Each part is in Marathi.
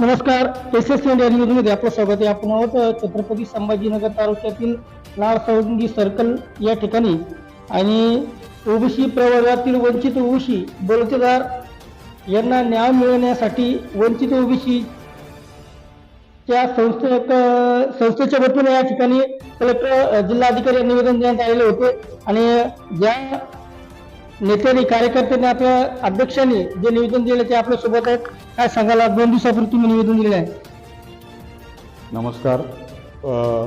नमस्कार. एस एस इंडिया न्यूजमध्ये आपलं स्वागत आहे. आपण आहोत छत्रपती संभाजीनगर तालुक्यातील लाल सावंगी सर्कल या ठिकाणी. आणि ओबीसी प्रवर्गातील वंचित ओबीसी बलुतेदार यांना न्याय मिळवण्यासाठी वंचित ओबीसी त्या संस्थे संस्थेच्या वतीने या ठिकाणी कलेक्टर जिल्हाधिकारी निवेदन देण्यात आलेले होते. आणि ज्या नेत्यांनी कार्यकर्त्यांनी आपल्या अध्यक्षांनी जे निवेदन दिले ते आपल्यासोबत आहेत. काय सांगायला दोन दिवसापूर्वी तुम्ही निवेदन दिले आहे. नमस्कार. अ,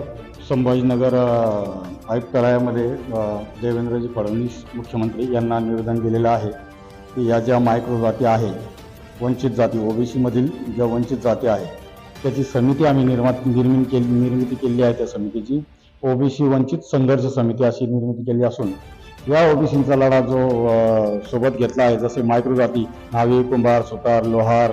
संभाजीनगर अ, आयुक्तालयामध्ये अ, देवेंद्रजी फडणवीस मुख्यमंत्री यांना निवेदन दिलेलं आहे की या ज्या मायक्रो जाती आहे वंचित जाती ओबीसीमधील ज्या वंचित जाती आहे त्याची समिती आम्ही निर्मा निर्मिती केली निर्मिती केली आहे त्या समितीची. ओबीसी वंचित संघर्ष समिती अशी निर्मिती केली असून या ओबीसींचा लढा जो सोबत घेतला आहे जसे मायक्रो जाती न्हावी कुंभार सुतार लोहार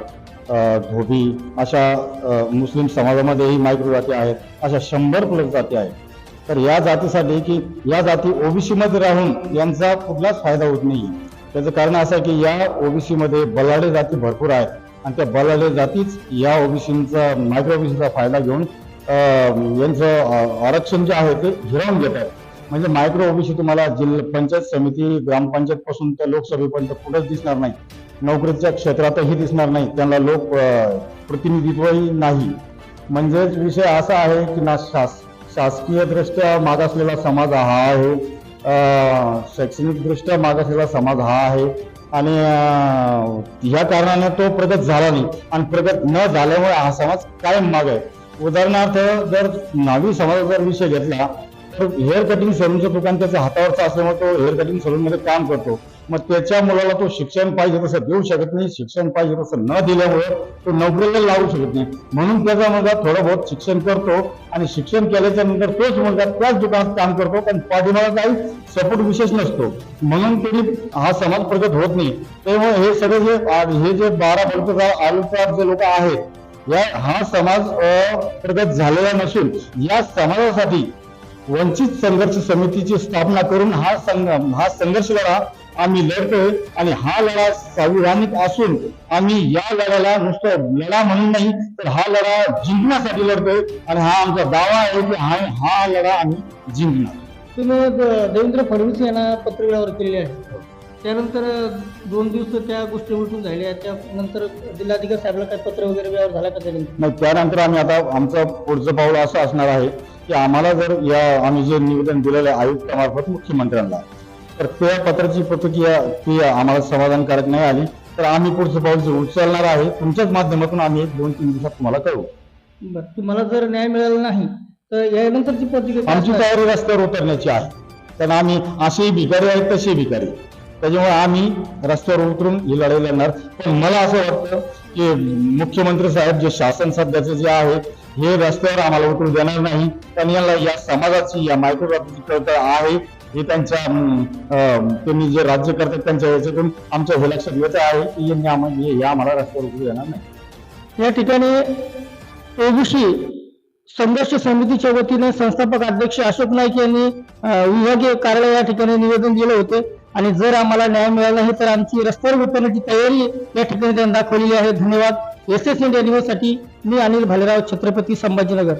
धोबी अशा मुस्लिम समाजामध्येही मायक्रो जाती आहेत अशा शंभर प्लस जाती आहेत. तर या जातीसाठी की या जाती ओबीसीमध्ये राहून यांचा कुठलाच फायदा होत नाही त्याचं कारण असं आहे की या ओबीसीमध्ये बलाढ्य जाती भरपूर आहेत आणि त्या बलाढ्य जातीच या ओबीसींचा मायक्रो ओबीसीचा फायदा घेऊन यांचं आरक्षण जे आहे ते हिरावून घेत आहेत. म्हणजे मायक्रो ओबीसी तुम्हाला जिल्हा पंचायत समिती ग्रामपंचायत पासून तर लोकसभेपर्यंत कुठंच दिसणार नाही. नोकरीच्या क्षेत्रातही दिसणार नाही. त्यांना लोक प्रतिनिधित्वही नाही. म्हणजेच विषय असा आहे की ना शास शासकीयदृष्ट्या मागासलेला समाज हा आहे. शैक्षणिकदृष्ट्या मागासलेला समाज हा आहे. आणि ह्या कारणाने तो प्रगत झाला नाही. आणि प्रगत न झाल्यामुळे हा समाज कायम माग आहे. उदाहरणार्थ जर नावी समाजाचा जर विषय घेतला हेअर कटिंग सलूनचं दुकान त्याच्या हातावरचं असल्यामुळे तो हेअर कटिंग सलूनमध्ये काम करतो. मग त्याच्या मुलाला तो शिक्षण पाहिजे तसं देऊ शकत नाही शिक्षण पाहिजे तसं न दिल्यामुळे तो नोकरीला लावू शकत नाही. म्हणून त्याचा मुलगा थोडं बहुत शिक्षण करतो आणि शिक्षण केल्याच्यानंतर तोच मुलगा त्याच दुकानात काम करतो पण पाठीमागा काही सपोर्ट विशेष नसतो. म्हणून तरी हा समाज प्रगत होत नाही. त्यामुळे हे सगळे जे हे जे बारा बलुतेदार आलुचार जे लोक आहेत या हा समाज प्रगत झालेला नसून या समाजासाठी वंचित संघर्ष समितीची स्थापना करून हा संघ हा संघर्ष लढा आम्ही लढतोय आणि हा लढा संविधानिक असून आम्ही या लढ्याला नुसतं लढा म्हणून नाही तर हा लढा जिंकण्यासाठी लढतोय आणि हा आमचा दावा आहे की हा हा लढा आम्ही जिंकणार. तुम्ही देवेंद्र फडणवीस यांना पत्रव्यवहार केलेले आहे त्यानंतर दोन दिवस त्या गोष्टी उलटून झाल्या. त्यानंतर जिल्हाधिकारी साहेबला काय पत्र वगैरे व्यवहार झाला का त्यानंतर? नाही त्यानंतर आम्ही आता आमचं पुढचं पाऊल असं असणार आहे. की आम्हाला जर या आम्ही जे निवेदन दिलेलं आहे आयुक्तामार्फत मुख्यमंत्र्यांना तर त्या पत्राची प्रतिक्रिया ती आम्हाला समाधानकारक नाही आली. तर आम्ही पुढचं पाऊल उचलणार आहे तुमच्याच माध्यमातून आम्ही एक दोन तीन दिवसात तुम्हाला कळवू. बरं तुम्हाला जर न्याय मिळाला नाही तर यानंतरची प्रतिक्रिया आमची? तयारी रस्त्यावर उतरण्याची आहे. कारण आम्ही असेही भिकारी आहेत तसेही भिकारी त्याच्यामुळे आम्ही रस्त्यावर उतरून ही लढाई लढणार. पण मला असं वाटतं की मुख्यमंत्री साहेब जे शासन सध्याचं जे आहे हे रस्त्यावर आम्हाला उतरू देणार नाही. पण याला या समाजाची या मायक्रोग्राफीची कळकळ आहे. हे त्यांच्या अं, त्यांनी जे राज्य करतात त्यांच्या याच्यातून आमच्या हे लक्षात येत आहे की यांनी आम्हाला आम्हाला रस्त्यावर उतरू देणार नाही. या ठिकाणी ओबीसी संघर्ष समितीच्या वतीने संस्थापक अध्यक्ष अशोक नाईक यांनी विभागीय कार्यालय या ठिकाणी निवेदन दिले होते. आणि जर आम्हाला न्याय मिळाला नाही तर आमची रस्त्यावर उतरण्याची तयारी या ठिकाणी त्यांनी दाखवलेली आहे. धन्यवाद. एस एस इंडिया न्यूजसाठी मी अनिल भालेराव छत्रपती संभाजीनगर.